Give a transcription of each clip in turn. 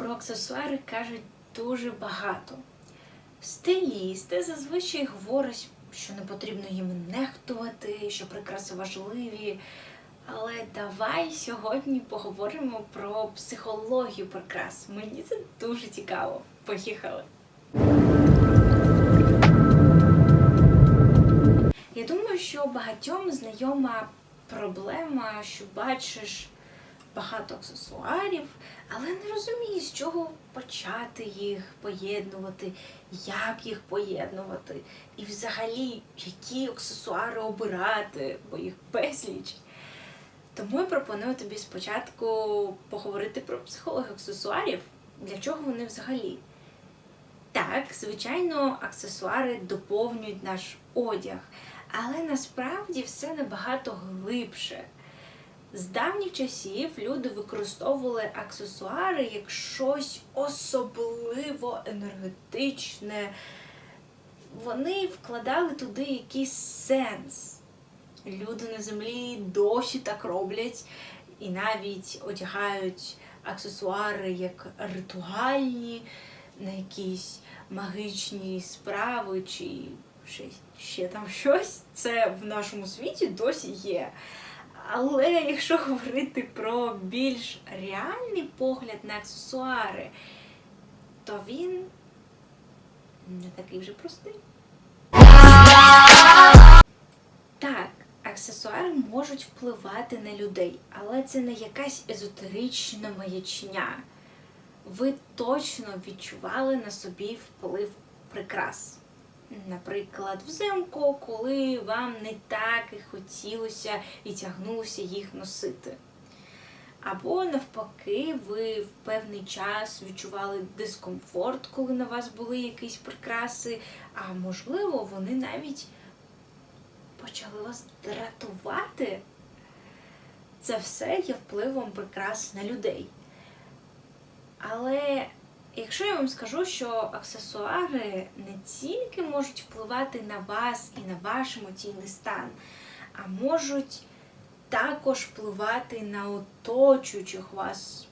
про аксесуари кажуть дуже багато. Стилісти зазвичай говорять, що не потрібно їм нехтувати, що прикраси важливі. Але давай сьогодні поговоримо про психологію прикрас. Мені це дуже цікаво. Поїхали! Я думаю, що багатьом знайома проблема, що бачиш багато аксесуарів, але не розумієш, з чого почати їх поєднувати, як їх поєднувати, і взагалі, які аксесуари обирати, бо їх безліч. Тому я пропоную тобі спочатку поговорити про психологію аксесуарів, для чого вони взагалі. Так, звичайно, аксесуари доповнюють наш одяг, але насправді все набагато глибше. З давніх часів люди використовували аксесуари як щось особливо енергетичне. Вони вкладали туди якийсь сенс. Люди на землі досі так роблять і навіть одягають аксесуари як ритуальні на якісь магічні справи чи ще, ще там щось. Це в нашому світі досі є. Але якщо говорити про більш реальний погляд на аксесуари, то він не такий вже простий. Так, аксесуари можуть впливати на людей, але це не якась езотерична маячня. Ви точно відчували на собі вплив прикрас. Наприклад, взимку, коли вам не так і хотілося і тягнулося їх носити. Або навпаки, ви в певний час відчували дискомфорт, коли на вас були якісь прикраси, а можливо, вони навіть почали вас дратувати. Це все є впливом прикрас на людей. Але якщо я вам скажу, що аксесуари не тільки можуть впливати на вас і на ваш емоційний стан, а можуть також впливати на оточуючих вас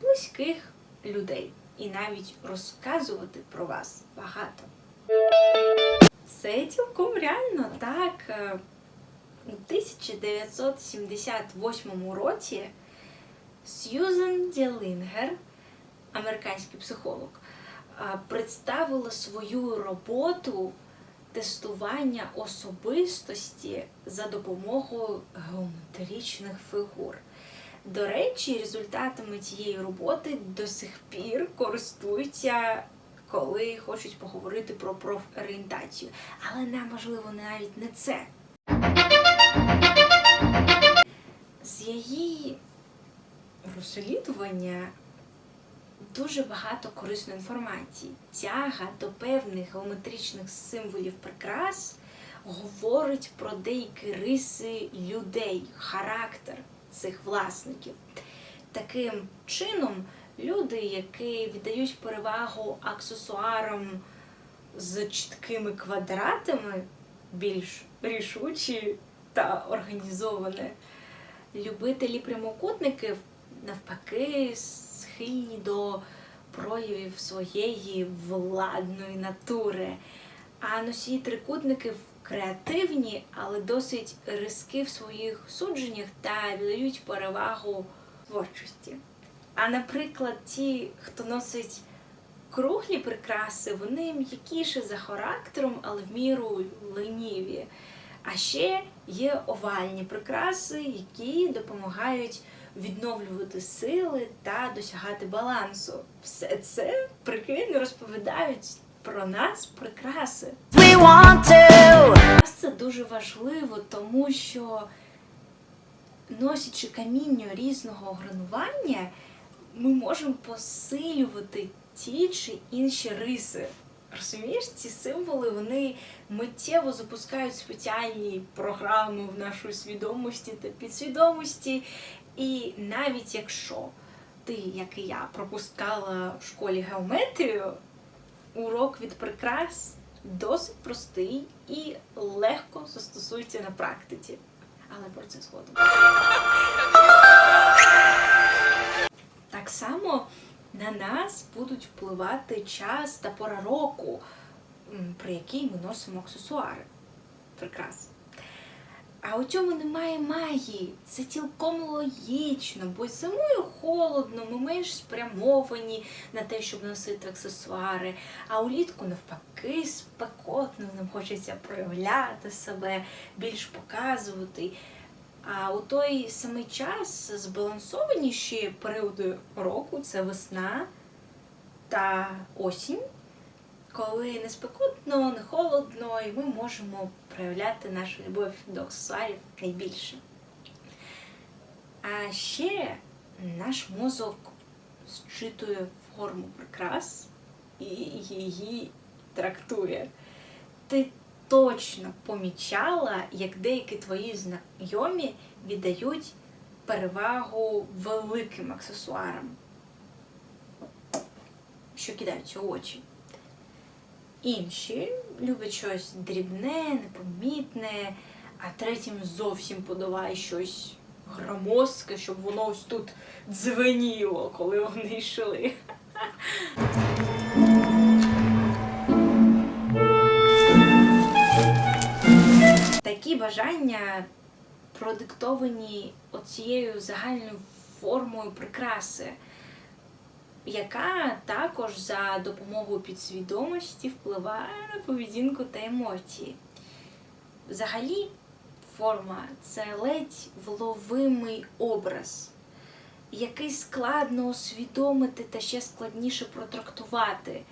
близьких людей і навіть розказувати про вас багато. Це цілком реально так. Е, У 1978 році Сьюзен Ділінгер, американський психолог, представила свою роботу тестування особистості за допомогою геометричних фігур. До речі, результатами цієї роботи до сих пір користуються, коли хочуть поговорити про профорієнтацію. Але нам важливо навіть не це. З її розслідування дуже багато корисної інформації. Тяга до певних геометричних символів прикрас говорить про деякі риси людей, характер цих власників. Таким чином, люди, які віддають перевагу аксесуарам з чіткими квадратами, більш рішучі та організовані, любителі прямокутників навпаки схильні до проявів своєї владної натури. А носії трикутників креативні, але досить різкі в своїх судженнях та віддають перевагу творчості. А наприклад, ті, хто носить круглі прикраси, вони м'якіші за характером, але в міру леніві. А ще є овальні прикраси, які допомагають відновлювати сили та досягати балансу. Все це прикинь розповідають про нас прикраси. We want to. Це дуже важливо, тому що носячи каміння різного гранування, ми можемо посилювати ті чи інші риси. Розумієш, ці символи вони миттєво запускають спеціальні програми в нашій свідомості та підсвідомості. І навіть якщо ти, як і я, пропускала в школі геометрію, урок від прикрас досить простий і легко застосується на практиці. Але про це згодом. Так само на нас будуть впливати час та пора року, при якій ми носимо аксесуари. Прикраси. А у цьому немає магії. Це цілком логічно, бо зимою холодно, ми менш спрямовані на те, щоб носити аксесуари. А улітку навпаки спекотно, нам хочеться проявляти себе, більш показувати. А у той самий час збалансованіші періоди року це весна та осінь, коли не спекотно, не холодно, і ми можемо проявляти нашу любов до аксесуарів найбільше. А ще наш мозок зчитує форму прикрас і її трактує. Ти точно помічала, як деякі твої знайомі віддають перевагу великим аксесуарам, що кидаються очі. Інші люблять щось дрібне, непомітне, а третім зовсім подавай щось громоздке, щоб воно ось тут дзвеніло, коли вони йшли. Такі бажання продиктовані оцією загальною формою прикраси, яка також за допомогою підсвідомості впливає на поведінку та емоції. Взагалі, форма це ледь вловимий образ, який складно усвідомити та ще складніше протрактувати.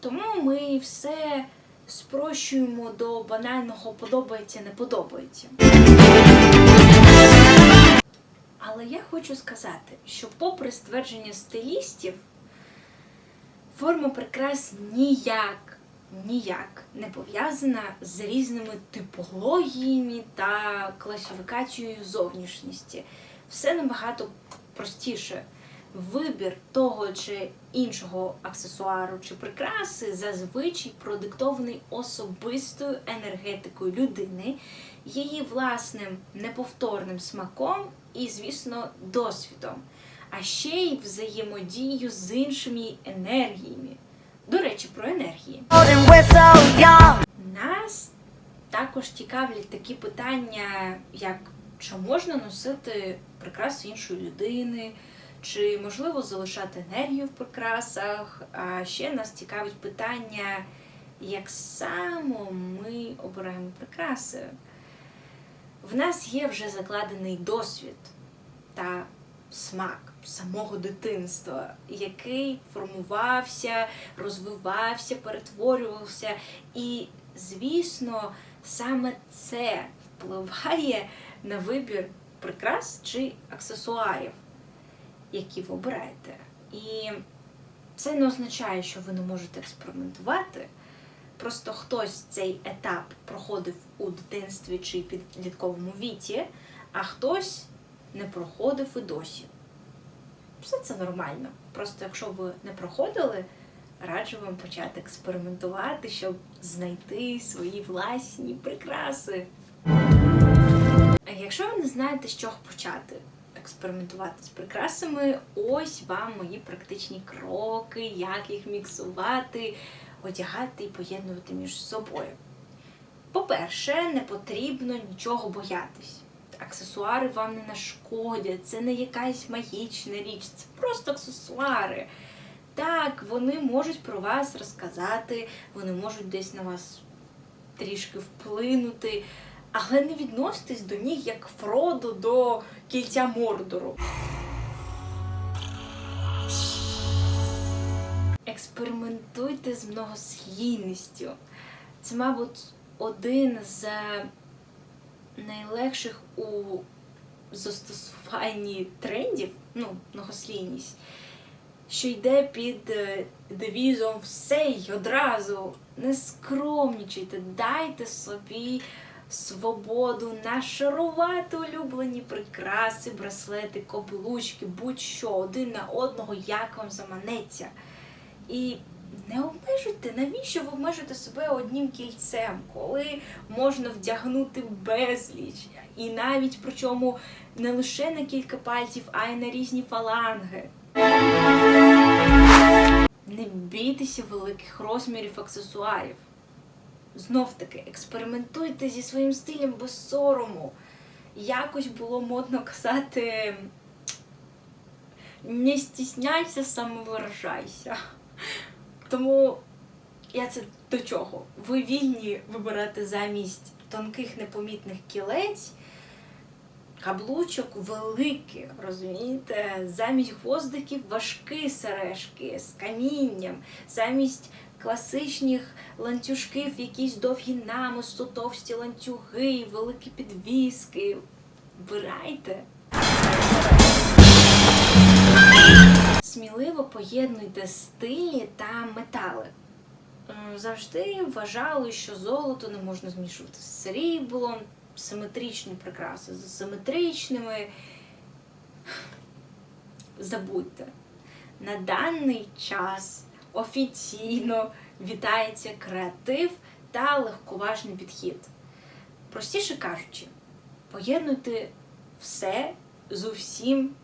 Тому ми все спрощуємо до банального подобається, не подобається. Але я хочу сказати, що попри ствердження стилістів, форма прикрас ніяк, ніяк не пов'язана з різними типологіями та класифікацією зовнішності. Все набагато простіше. Вибір того чи іншого аксесуару чи прикраси зазвичай продиктований особистою енергетикою людини, її власним неповторним смаком і, звісно, досвідом, а ще й взаємодією з іншими енергіями. До речі, про енергії. Нас також цікавлять такі питання, як чи можна носити прикраси іншої людини, чи можливо залишати енергію в прикрасах. А ще нас цікавить питання, як само ми обираємо прикраси. В нас є вже закладений досвід та смак самого дитинства, який формувався, розвивався, перетворювався. І, звісно, саме це впливає на вибір прикрас чи аксесуарів, які ви обираєте. І це не означає, що ви не можете експериментувати. Просто хтось цей етап проходив у дитинстві чи підлітковому віці, а хтось не проходив і досі. Все це нормально. Просто якщо ви не проходили, раджу вам почати експериментувати, щоб знайти свої власні прикраси. Якщо ви не знаєте, з чого почати експериментувати з прикрасами, ось вам мої практичні кроки, як їх міксувати, одягати і поєднувати між собою. По-перше, не потрібно нічого боятись. Аксесуари вам не нашкодять, це не якась магічна річ, це просто аксесуари. Так, вони можуть про вас розказати, вони можуть десь на вас трішки вплинути, але не відноситесь до них як Фродо до кільця Мордору. Експериментуйте з многослійністю. Це, мабуть, один з найлегших у застосуванні трендів, ну, многослійність, що йде під е, девізом все й одразу. Не скромнічайте, дайте собі свободу нашарувати улюблені прикраси, браслети, каблучки, будь-що один на одного, як вам заманеться. І не обмежуйте, навіщо ви обмежуєте себе одним кільцем, коли можна вдягнути безліч, і навіть причому не лише на кілька пальців, а й на різні фаланги. Не бійтеся великих розмірів аксесуарів. Знов таки, експериментуйте зі своїм стилем без сорому. Якось було модно казати не стісняйся, самовиражайся. Тому я це до чого? Ви вільні вибирати замість тонких непомітних кілець каблучок великі, розумієте? Замість гвоздиків важкі сережки з камінням, замість класичних ланцюжків, якісь довгі намисто, товсті ланцюги, великі підвіски. Вибирайте. Сміливо поєднуйте стилі та метали. Завжди вважали, що золото не можна змішувати з сріблом, симетричні прикраси з симетричними. Забудьте. На даний час офіційно вітається креатив та легковажний підхід. Простіше кажучи, поєднуйте все з усім,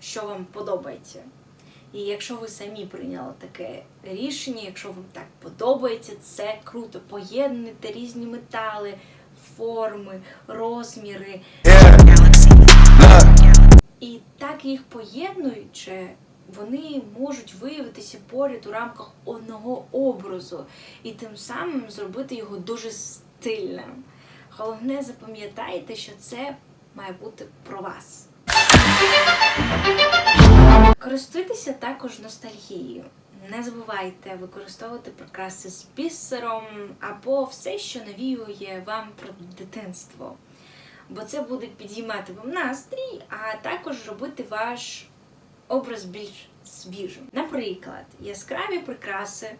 що вам подобається. І якщо ви самі прийняли таке рішення, якщо вам так подобається, це круто. Поєднуйте різні метали, форми, розміри. І так їх поєднуючи, вони можуть виявитися поряд у рамках одного образу і тим самим зробити його дуже стильним. Головне, запам'ятайте, що це має бути про вас. Користуйтеся також ностальгією. Не забувайте використовувати прикраси з бісером або все, що навіює вам про дитинство. Бо це буде підіймати вам настрій, а також робити ваш образ більш свіжим. Наприклад, яскраві прикраси,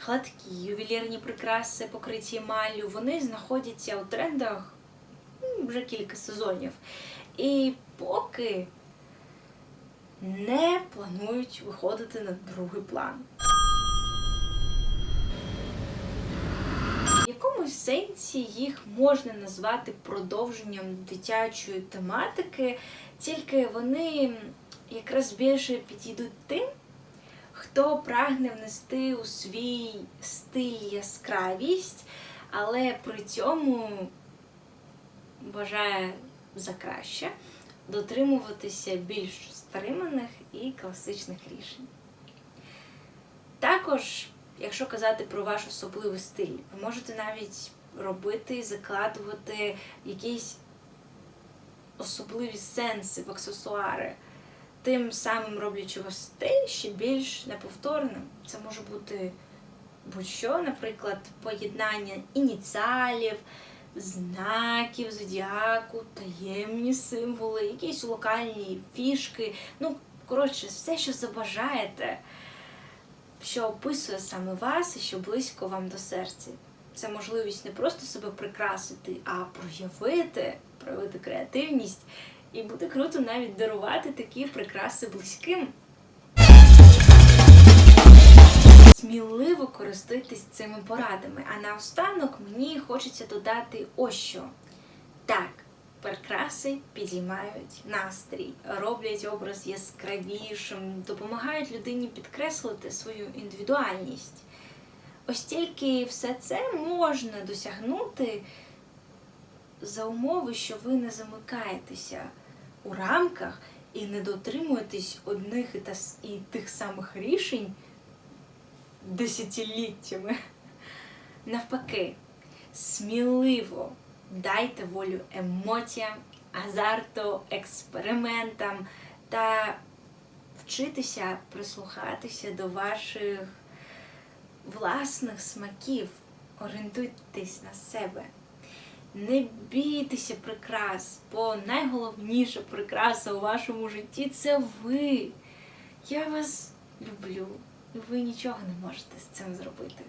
гладкі ювелірні прикраси, покриті емаллю, вони знаходяться у трендах вже кілька сезонів. І поки не планують виходити на другий план. В якомусь сенсі їх можна назвати продовженням дитячої тематики, тільки вони якраз більше підійдуть тим, хто прагне внести у свій стиль яскравість, але при цьому бажає за краще дотримуватися більш стриманих і класичних рішень. Також, якщо казати про ваш особливий стиль, ви можете навіть робити, закладувати якісь особливі сенси в аксесуари, тим самим роблячи ваш стиль ще більш неповторним. Це може бути будь-що, наприклад, поєднання ініціалів, знаків зодіаку, таємні символи, якісь локальні фішки. Ну, коротше, все, що забажаєте, що описує саме вас і що близько вам до серця. Це можливість не просто себе прикрасити, а проявити, проявити креативність. І буде круто навіть дарувати такі прикраси близьким. Сміливо користуйтесь цими порадами. А наостанок мені хочеться додати ось що. Так, прикраси підіймають настрій, роблять образ яскравішим, допомагають людині підкреслити свою індивідуальність. Ось тільки все це можна досягнути за умови, що ви не замикаєтеся у рамках і не дотримуєтесь одних і, тих самих рішень десятиліттями. Навпаки, сміливо дайте волю емоціям, азарту, експериментам та вчитися прислухатися до ваших власних смаків. Орієнтуйтесь на себе. Не бійтеся прикрас, бо найголовніша прикраса у вашому житті це ви. Я вас люблю. Ви нічого не можете з цим зробити.